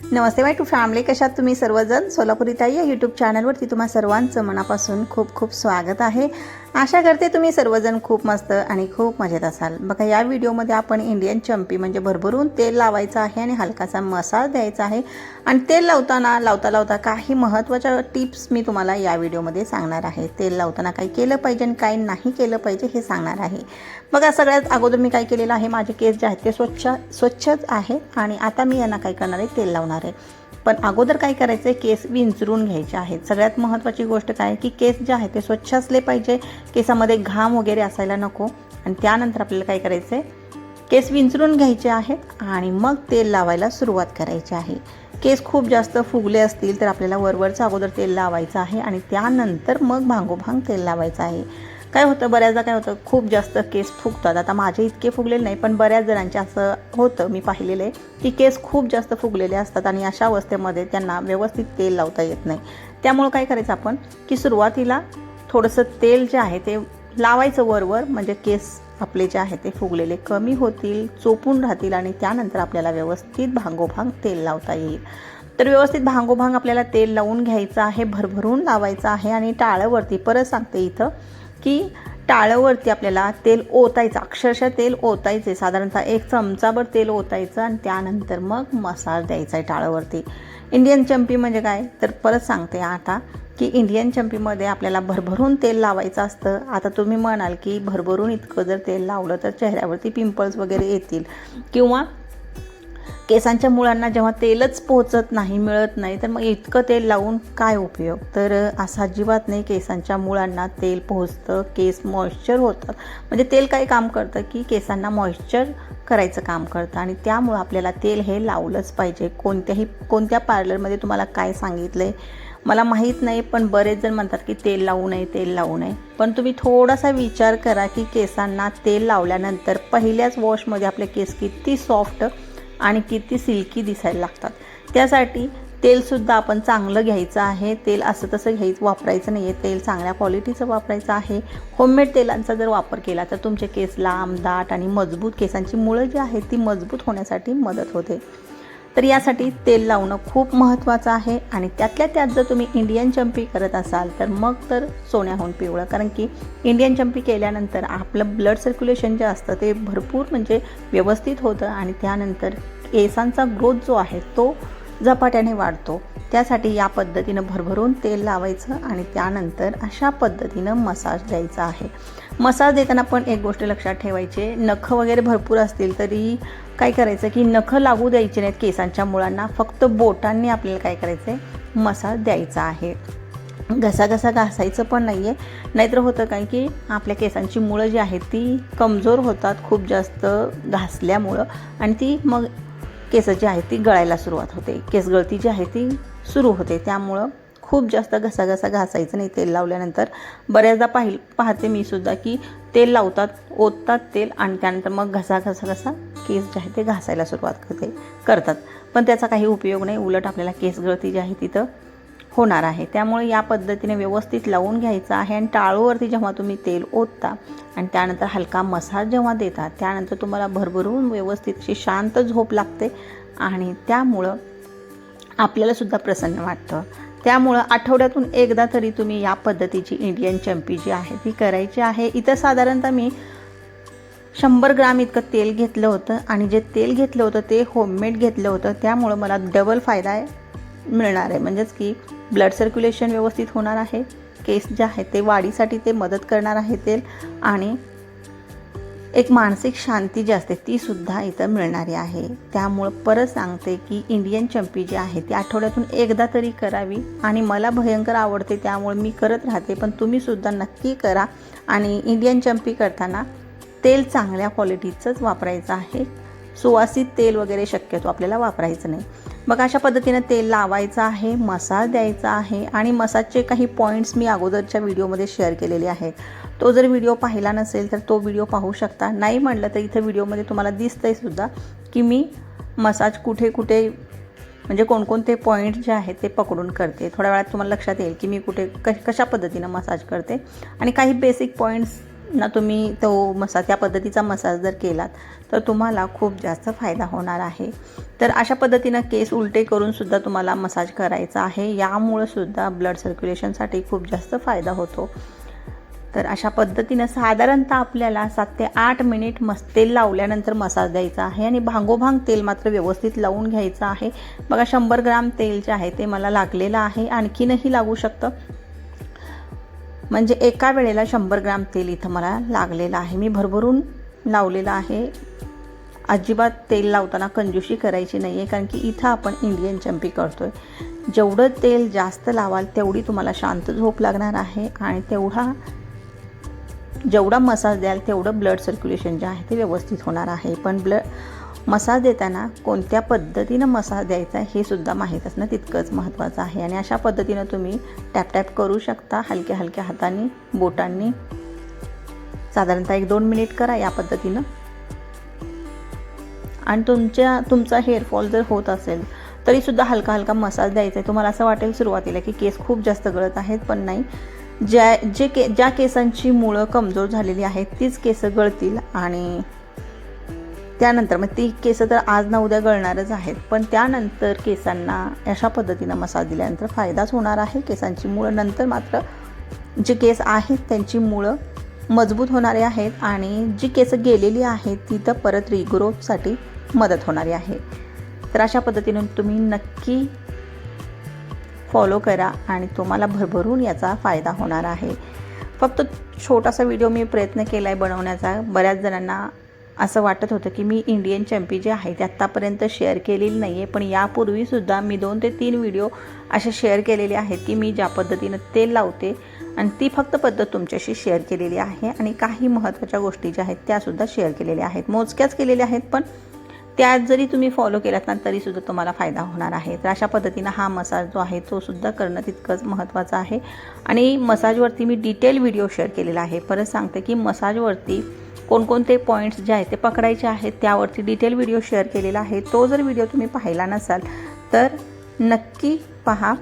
Namaste by two family कशात तुम्ही सर्वजण? सोलापुरी ताई या यूट्यूब चॅनलवरती तुम्हा सर्वांचं मनापासून खूप खूप स्वागत आहे. आशा करते तुम्ही सर्वजण खूप मस्त आणि खूप मजेत असाल. बघा या व्हिडिओमध्ये आपण इंडियन चंपी म्हणजे भरभरून तेल लावायचं आहे आणि हलकासा मसाज द्यायचा आहे. आणि तेल लावताना लावता लावता काही महत्त्वाच्या टिप्स मी तुम्हाला या व्हिडिओमध्ये सांगणार आहे. तेल लावताना काही केलं पाहिजे आणि काय नाही केलं पाहिजे हे सांगणार आहे. बघा सगळ्यात अगोदर मी काय केलेलं आहे माझे केस जे आहेत ते स्वच्छ स्वच्छच आहे आणि आता मी यांना काय करणार आहे तेल लावणार आहे. पण अगोदर काय करायचं आहे केस विंचरून घ्यायचे आहेत. सगळ्यात महत्त्वाची गोष्ट काय आहे की केस जे आहे ते स्वच्छ असले पाहिजे. केसामध्ये घाम वगैरे असायला नको. आणि त्यानंतर आपल्याला काय करायचं आहे केस विंचरून घ्यायचे आहेत आणि मग तेल लावायला सुरुवात करायची आहे. केस खूप जास्त फुगले असतील तर आपल्याला वरवरचं अगोदर तेल लावायचं आहे आणि त्यानंतर मग भांगोभांग तेल लावायचं आहे. काय होतं बऱ्याचदा काय होतं खूप जास्त केस फुगतात. आता माझे इतके फुगलेले नाही पण बऱ्याच जणांचे असं होतं मी पाहिलेलं आहे की केस खूप जास्त फुगलेले असतात आणि अशा अवस्थेमध्ये त्यांना व्यवस्थित तेल लावता येत नाही. त्यामुळं काय करायचं आपण की सुरुवातीला थोडंसं तेल जे आहे ते लावायचं वरवर म्हणजे केस आपले जे आहे ते फुगलेले कमी होतील चोपून राहतील आणि त्यानंतर आपल्याला व्यवस्थित भांगोभांग तेल लावता येईल. तर व्यवस्थित भांगोभांग आपल्याला तेल लावून घ्यायचं आहे भरभरून लावायचं आहे आणि टाळ्यावरती परत सांगते इथं की टाळ्यावरती आपल्याला तेल ओतायचं अक्षरशः तेल ओतायचे साधारणतः एक चमचाभर तेल ओतायचं आणि त्यानंतर मग मसाज द्यायचा आहे टाळ्यावरती. इंडियन चंपी म्हणजे काय? तर परत सांगते आता की इंडियन चंपीमध्ये आपल्याला भरभरून तेल लावायचं असतं. आता तुम्ही म्हणाल की भरभरून इतकं जर तेल लावलं तर चेहऱ्यावरती पिंपल्स वगैरे येतील. किंवा केसांच्या मुळांना जेव्हा तेलच पोहोचत नाही मिळत नाही तर मग इतकं तेल लावून काय उपयोग? तर असं अजिबात नाही केसांच्या मुळांना तेल पोहोचतं केस मॉइश्चर होतात. म्हणजे तेल काय काम करतं की केसांना मॉइश्चर करायचं काम करतं आणि त्यामुळं आपल्याला तेल हे लावलंच पाहिजे. कोणत्याही कोणत्या पार्लरमध्ये तुम्हाला काय सांगितलं आहे मला माहीत नाही पण बरेच जण म्हणतात की तेल लावू नये तेल लावू नये. पण तुम्ही थोडासा विचार करा की केसांना तेल लावल्यानंतर पहिल्याच वॉशमध्ये आपले केस किती सॉफ्ट आणि किती सिल्की दिसायला लागतात. त्यासाठी तेलसुद्धा आपण चांगलं घ्यायचं आहे. तेल असं तसं घ्यायचं वापरायचं नाही आहे तेल चांगल्या क्वालिटीचं वापरायचं आहे. होममेड तेलांचा जर वापर केला तर तुमचे केस लांब दाट आणि मजबूत केसांची मुळं जी आहेत ती मजबूत होण्यासाठी मदत होते. तर यासाठी तेल लावणं खूप महत्त्वाचं आहे. आणि त्यातल्या त्यात जर तुम्ही इंडियन चंपी करत असाल तर मग तर सोन्याहून पिवळं. कारण की इंडियन चंपी केल्यानंतर आपलं ब्लड सर्क्युलेशन जे असतं ते भरपूर म्हणजे व्यवस्थित होतं. आणि त्यानंतर केसांचा ग्रोथ जो आहे तो झपाट्याने वाढतो. त्यासाठी या पद्धतीनं भरभरून तेल लावायचं आणि त्यानंतर अशा पद्धतीनं मसाज द्यायचा आहे. मसाज देताना पण एक गोष्ट लक्षात ठेवायचे नखं वगैरे भरपूर असतील तरी काय करायचं की नखं लागू द्यायची नाहीत केसांच्या मुळांना फक्त बोटांनी आपल्याला काय करायचं आहे मसाज द्यायचा आहे. घसाघसा घासायचं पण नाही आहे नाहीतर होतं काय की आपल्या केसांची मुळं जी आहेत ती कमजोर होतात खूप जास्त घासल्यामुळं. आणि ती मग केस जी आहेत ती गळायला सुरुवात होते. केस गळती जी आहे ती सुरू होते. त्यामुळं खूप जास्त घसाघसा घासायचं नाही तेल लावल्यानंतर. बऱ्याचदा पाहिल पाहते मी सुद्धा की तेल लावतात ओततात तेल आणि त्यानंतर मग घसा घसा घसा केस जे आहे ते घासायला सुरुवात करते करतात. पण त्याचा काही उपयोग नाही. उलट आपल्याला केस गळती जी आहे तिथं होणार आहे. त्यामुळे या पद्धतीने व्यवस्थित लावून घ्यायचं आहे आणि टाळूवरती जेव्हा तुम्ही तेल ओतता आणि त्यानंतर हलका मसाज जेव्हा देता त्यानंतर तुम्हाला भरभरून व्यवस्थित अशी शांत झोप लागते आणि त्यामुळं आपल्यालासुद्धा प्रसन्न वाटतं. त्यामुळं आठवड्यातून एकदा तरी तुम्ही या पद्धतीची इंडियन चंपी जी आहे ती करायची आहे. इथं साधारणतः मी शंभर ग्राम इतकं तेल घेतलं होतं आणि जे तेल घेतलं होतं ते होममेड घेतलं होतं. त्यामुळं मला डबल फायदा आहे. मिळणार आहे. म्हणजेच की ब्लड सर्क्युलेशन व्यवस्थित होणार आहे. केस जे आहे ते वाढीसाठी ते मदत करणार आहे तेल आणि एक मानसिक शांती जी असते ती सुद्धा इथं मिळणारी आहे. त्यामुळं परत सांगते की इंडियन चंपी जी आहे ती आठवड्यातून एकदा तरी करावी. आणि मला भयंकर आवडते त्यामुळे मी करत राहते. पण तुम्ही सुद्धा नक्की करा. आणि इंडियन चंपी करताना तेल चांगल्या क्वालिटीचंच वापरायचं आहे. सुवासित तेल वगैरे शक्यतो आपल्याला वापरायचं नाही. मग अशा पद्धतीनं तेल लावायचं आहे मसाज द्यायचा आहे आणि मसाजचे काही पॉईंट्स मी अगोदरच्या व्हिडिओमध्ये शेअर केलेले आहेत. तो जर व्हिडिओ पाहिला नसेल तर तो व्हिडिओ पाहू शकता. नाही म्हणलं तर इथं व्हिडिओमध्ये तुम्हाला दिसतंय सुद्धा की मी मसाज कुठे कुठे म्हणजे कोणकोणते पॉईंट जे आहेत ते पकडून करते. थोड्या वेळात तुम्हाला लक्षात येईल की मी कुठे क कशा पद्धतीनं मसाज करते. आणि काही बेसिक पॉईंट्स ना तुम्ही तो मसा त्या पद्धतीचा मसाज जर केलात तर तुम्हाला खूप जास्त फायदा होणार आहे. तर अशा पद्धतीनं केस उलटे करूनसुद्धा तुम्हाला मसाज करायचा आहे. यामुळंसुद्धा ब्लड सर्क्युलेशनसाठी खूप जास्त फायदा होतो. तर अशा पद्धतीनं साधारणतः आपल्याला सात ते आठ मिनिट मस तेल लावल्यानंतर मसाज द्यायचा आहे आणि भांगोभांग तेल मात्र व्यवस्थित लावून घ्यायचं आहे. बघा शंभर ग्राम तेल जे आहे ते मला लागलेलं आहे. आणखीनही लागू शकतं. म्हणजे एका वेळेला शंभर ग्राम तेल इथं मला लागलेलं आहे. मी भरभरून लावलेलं आहे. अजिबात तेल लावताना कंजूशी करायची नाही आहे कारण की इथं आपण इंडियन चंपी करतो आहे जेवढं तेल जास्त लावाल तेवढी तुम्हाला शांत झोप लागणार आहे आणि तेवढा जेवढा मसाज द्याल तेवढं ब्लड सर्क्युलेशन जे आहे ते व्यवस्थित होणार आहे. पण ब्लड मसाज देताना कोणत्या पद्धतीनं मसाज द्यायचा हे सुद्धा माहीत असणं तितकंच महत्त्वाचं आहे. आणि अशा पद्धतीनं तुम्ही टॅप टॅप करू शकता हलक्या हलक्या हाताने बोटांनी. साधारणतः एक दोन मिनिट करा या पद्धतीनं. आणि तुमच्या तुमचा हेअरफॉल जर होत असेल तरीसुद्धा हलका हलका मसाज द्यायचा आहे. तुम्हाला असं वाटेल सुरुवातीला की केस खूप जास्त गळत आहेत पण नाही. ज्या जे के ज्या केसांची मुळं कमजोर झालेली आहेत तीच केस गळतील आणि त्यानंतर मग ती केस तर आज ना उद्या गळणारच आहेत पण त्यानंतर केसांना अशा पद्धतीनं मसाज दिल्यानंतर फायदाच होणार आहे. केसांची मुळं नंतर मात्र जे केस आहेत त्यांची मुळं मजबूत होणारे आहेत आणि जी केस गेलेली आहेत ती तर परत रिग्रोथसाठी मदत होणारी आहे. तर अशा पद्धतीनं तुम्ही नक्की फॉलो करा आणि तुम्हाला भरभरून याचा फायदा होणार आहे. फक्त छोटासा व्हिडिओ मी प्रयत्न केला आहे बनवण्याचा. बऱ्याच जणांना असं वाटत होतं की मी इंडियन चॅम्पी जे आहे ते आत्तापर्यंत शेअर केलेली नाही आहे पण यापूर्वीसुद्धा मी दोन ते तीन व्हिडिओ असे शेअर केलेले आहेत की मी ज्या पद्धतीनं तेल लावते आणि ती फक्त पद्धत तुमच्याशी शेअर केलेली आहे आणि काही महत्त्वाच्या गोष्टी ज्या आहेत त्यासुद्धा शेअर केलेल्या आहेत. मोजक्याच केलेल्या आहेत पण त्यात जरी तुम्ही फॉलो केलात ना तरीसुद्धा तुम्हाला फायदा होणार आहे. तर अशा पद्धतीनं हा मसाज जो आहे तो सुद्धा करणं तितकंच महत्त्वाचं आहे. आणि मसाजवरती मी डिटेल व्हिडिओ शेअर केलेला आहे. परत सांगते की मसाजवरती कोणकोणते पॉईंट्स जे आहेत ते पकडायचे आहेत त्यावरती डिटेल व्हिडिओ शेअर केलेला आहे. तो जर व्हिडिओ तुम्ही पाहिला नसाल तर नक्की पहा.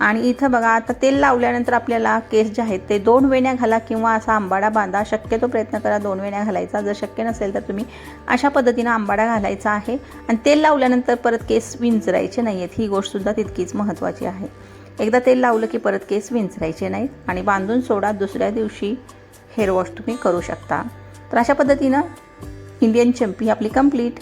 आणि इथं बघा आता तेल लावल्यानंतर आपल्याला केस जे आहेत ते दोन वेण्या घाला किंवा असा आंबाडा बांधा. शक्यतो प्रयत्न करा दोन वेण्या घालायचा. जर शक्य नसेल तर तुम्ही अशा पद्धतीनं आंबाडा घालायचा आहे. आणि तेल लावल्यानंतर परत केस विंचरायचे नाही आहेत ही गोष्टसुद्धा तितकीच महत्त्वाची आहे. एकदा तेल लावलं की परत केस विंचरायचे नाहीत. आणि बांधून सोडा. दुसऱ्या दिवशी हेअर वॉश तुम्ही करू शकता. तर अशा पद्धतीनं इंडियन चंपी आपली कंप्लीट